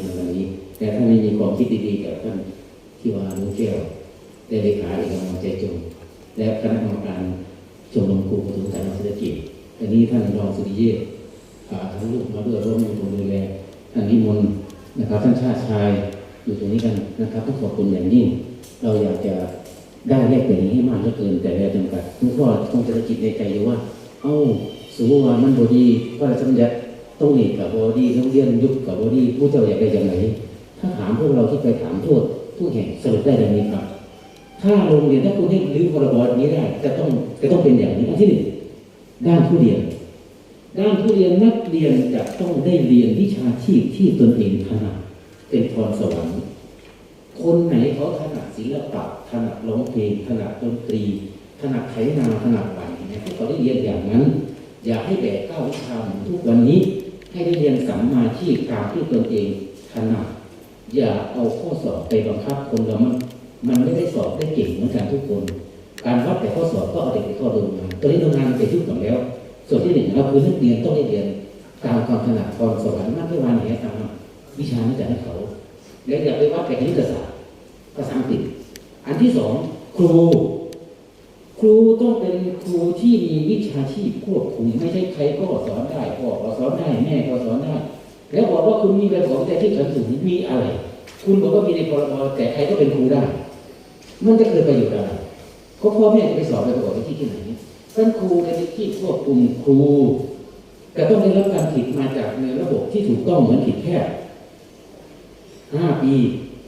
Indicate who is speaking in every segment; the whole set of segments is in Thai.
Speaker 1: มาวันนี้ แต่ถ้านไม่มีความคิดดีๆกับท่านที่ว่าลุงแก้วได้เลขาเอกกำลังใจจงและคณะกรรมการชมรมครูประถมศึกษาเศรษฐกิจอันนี้ท่านรองสุริเยศพาทั้งลูกมาด้วยร่วมมือผมดูแลท่านนิมนต์นะครับท่านชาติชายอยู่ตรงนี้กันนะครับต้องขอบคุณอย่างยิ่ง เราอยากจะได้แลกเปลี่ยนอย่างนี้ให้มากเหลือเกินแต่เวลาจำกัดคุณพ่อคงจะสะกิดในใจอยู่ว่า เอ้าสมมติว่ามันบดีพระราชบัญญั ต้องนี่กับบอดี้ต้องเรียนยุคกับบอดี้ผู้เจ้าอยากได้อย่างไรถ้าถามพวกเราที่ไปถามโทษผู้แห่งสรุปได้ดังนี้ครับ ถ้าโรงเรียนถ้าคุณให้รื้อพรบนี้ได้จะต้องจะต้องเป็นอย่างนี้อันที่หนึ่งด้านผู้เรียน ด้านผู้เรียนนักเรียนจะต้องได้เรียนวิชาชีพที่ตนเองถนัดเป็นพรสวรรค์คนไหนเขาถนัดศิลปะถนัดร้องเพลงถนัดดนตรีถนัดไถนาถนัดหวานเนี่ยเขาได้เรียนอย่างนั้น อย่าให้แบกเก้าวิชาเหมือนทุกวันนี้ ให้ได้เรียนสัมมาชีพตามที่ตนเองถนัดอย่าเอาข้อสอบไปบังคับคนเรามันมันไม่ได้สอบได้เก่งเหมือนกันทุกคน การวัดแต่ข้อสอบก็เอาเด็กไปเข้าโรงงานตอนนี้โรงงานเป็นทุกข์หมดแล้ว ส่วนที่หนึ่งเราคือนักเรียนต้องได้เรียนตามความถนัดพรสวรรค์มากไม่วานไหนตามวิชานั้จะให้เขาแล้วอย่าไปวัดแต่คณิตศาสตร์ภาษาอังกฤษอันที่สองครู รูต้องเป็นครูที่มีวิชาชีพควบคุมไม่ใช่ใครก็สอนได้พ่อก็สอนได้แม่ก็สอนได้ แล้วบอกว่าคุณมีใบของแต่ที่ขันสูงมีอะไร คุณบอกว่ามีในพรบแต่ใครก็เป็นครูได้ มันจะเกิดประโยชน์อะไรก็พ่อแม่จะไปสอนไปประกอบวิธีที่ไหนท่านครูในที่ควบคุมครูแต่ต้องได้รับการผิดมาจากในระบบที่ถูกต้องเหมือนผิดแค่ห้าปี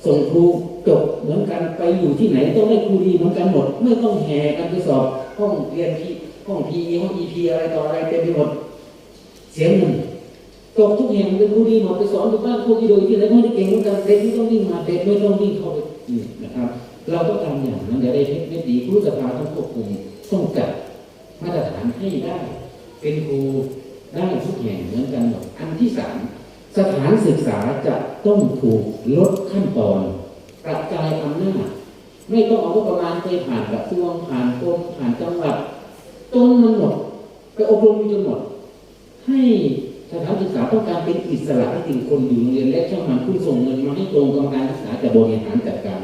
Speaker 1: ส่งครู จบเหมือนกันไปอยู่ที่ไหนต้องได้ครูดีเหมือนกันหมด ไม่ต้องแห่กันไปสอบห้องเรียนที่ห้องพีห้องอีพีอะไรต่ออะไรเต็มไปหมดเสียเงินตกทุกแห่งเป็นครูดีหมดไปสอนอยู่บ้านครูที่โดยที่ไหนไม่ได้เก่งเหมือนกันเด็กไม่ต้องวิ่งมาเด็กไม่ต้องวิ่งเข้าไปนี่นะครับเราต้องทำอย่างนั้นอย่าได้เทคนิคดีครูสภาต้องควบคุมต้องจัดมาตรฐานให้ได้ เป็นครูได้ทุกแห่งเหมือนกันหมดอันที่สามสถานศึกษาจะต้องถูกลดขั้นตอน กระจายอำนาจไม่ต้องเอางบประมาณไปผ่านกระทรวงผ่านกรมผ่านจังหวัดจนมันหมดไปอบรมจนหมด ให้สถานศึกษาต้องการเป็นอิสระให้ถึงคนอยู่โรงเรียนและช่างมันผู้ส่งเงินมาให้กรมกรรมการศึกษาจะบริหารจัดการ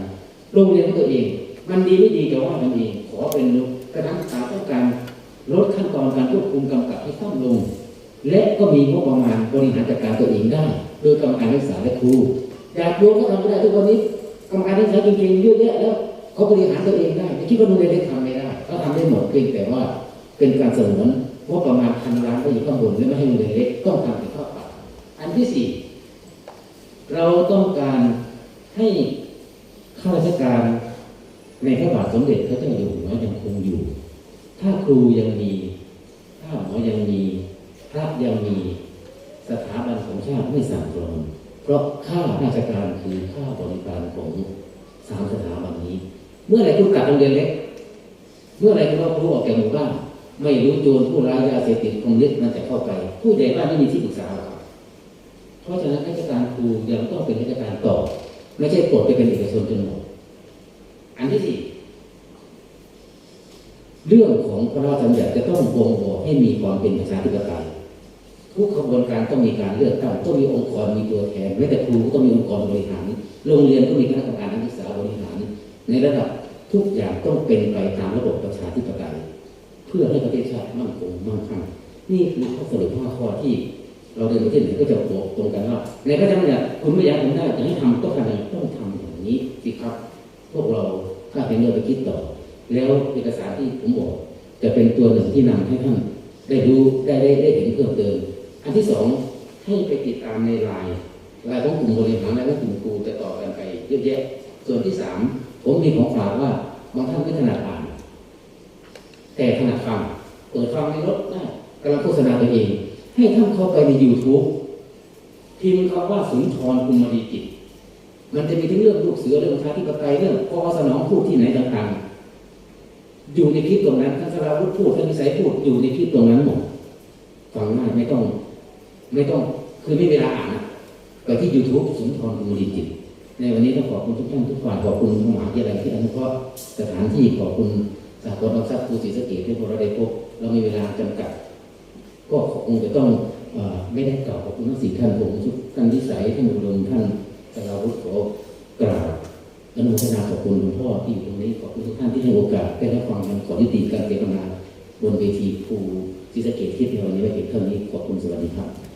Speaker 1: โรงเรียนตัวเอง มันดีไม่ดีแต่ว่ามันเองขอเป็นสถานศึกษาต้องการลดขั้นตอนการควบคุมกำกับให้สั้นลง และก็มีงบประมาณบริหารจัดการตัวเองได้ โดยกรรมการศึกษาและครูอยากรู้เขาทำไม่ได้ทุกวันนี้ กรรมการศึกษาจริงๆเยอะแยะแล้วเขาบริหารตัวเองได้ไม่คิดว่าโรงเรียนเล็กทำไม่ได้เขาทำได้หมดเพียงแต่ว่าเป็นการสนวนงบประมาณพันล้านก็อยู่ข้างบนและไม่ให้โรงเรียนเล็กต้องทำเป็นข้อปรัอันที่สี่เราต้องการให้ข้าราชการในพระบาทสมเด็จพระเจ้าอยู่หัวยังคงอยู่ ถ้าครูยังมี ถ้าหมอยังมี พระยังมี สถาบันของชาติไม่สั่นคลอน เพราะค่าราชการคือค่าบริการของสามสถาบันนี้ เมื่อไรคุณกลับโรงเรียนเล็ก เมื่อไรคุณเอารูออกจากหมู่บ้านไม่รู้โจรผู้ร้ายยาเสพติดคงเล็กมันจะเข้าไป ผู้ใหญ่บ้านไม่มีที่ปรึกษาเพราะฉะนั้นราชการครูยังต้องเป็นราชการต่อ ไม่ใช่ปลดไปเป็นเอกชนจนหมดอันที่สี่เรื่องของพระราชบัญญัติจะต้องบ่งบอกให้มีความเป็นประชาธิปไตย ทุกขบวนการต้องมีการเลือกตั้งต้องมีองค์กรมีตัวแทนแม้แต่ครูก็ต้องมีองค์กรบริหาร โรงเรียนก็มีคณะกรรมการนักศึกษาบริหาร ในระดับทุกอย่างต้องเป็นไปตามระบบประชาธิปไตยเพื่อให้ประเทศชาติมั่นคงมั่งคั่งนี่คือข้อสรุปห้าข้อที่เราเดินประเทศไหนก็จะบอกตรงกันว่าในพระราชบัญญัติคุณไม่อยากทำได้จะให้ทำก็ทำอย่างต้องทำอย่างนี้สิครับ พวกเราถ้าเป็นเรื่องไปคิดต่อ แล้วเอกสารที่ผมบอก จะเป็นตัวหนึ่งที่นำให้ท่านได้รู้ได้ได้ได้เห็นเพิ่มเติม อันที่สองให้ไปติดตามในไลน์ไลน์ของกลุ่มบริหารและกลุ่มครูจะต่อกันไปเยอะแยะ ส่วนที่สามผมมีของฝากว่าบางท่านไม่ถนัดอ่าน แต่ถนัดฟังเปิดฟังในรถได้กำลังโฆษณาตัวเอง ให้ท่านเข้าไปใน YouTube พิมพ์คำว่าสุนทรภูมิดีจิตมันจะมีทั้งเรื่องลูกเสือเรื่องประชาธิปไตยเรื่องกอสนองพูดที่ไหนต่างๆ อยู่ในคลิปตรงนั้นท่านสราวุธพูดท่านนิสัยพูดอยู่ในคลิปตรงนั้นหมดฟังง่ายไม่ต้อง ไม่ต้องคือไม่เวลาอ่านไปที่ YouTube สุนทรภูมิจิตในวันนี้ต้องขอบคุณทุกท่านทุกฝ่ายขอบคุณมหาวิทยาลัยที่อนุเคราะห์สถานที่ขอบคุณสากลออมทรัพย์ครูศรีสเกษที่พวกเราได้พบเรามีเวลาจำกัด ก็คงจะต้องไม่ได้กล่าวขอบคุณทั้งสี่ท่านผมท่านวิสัยท่านอุดมท่านแต่เราขอกราบอนุโมทนาขอบคุณหลวงพ่อที่อยู่ตรงนี้ขอบคุณทุกท่านที่ให้โอกาสได้รับฟังกันขอยุติการเสวนาบนเวทีภูศรีสเกดที่ในวันนี้ไว้เพียงเท่านี้ขอบคุณสวัสดีครับ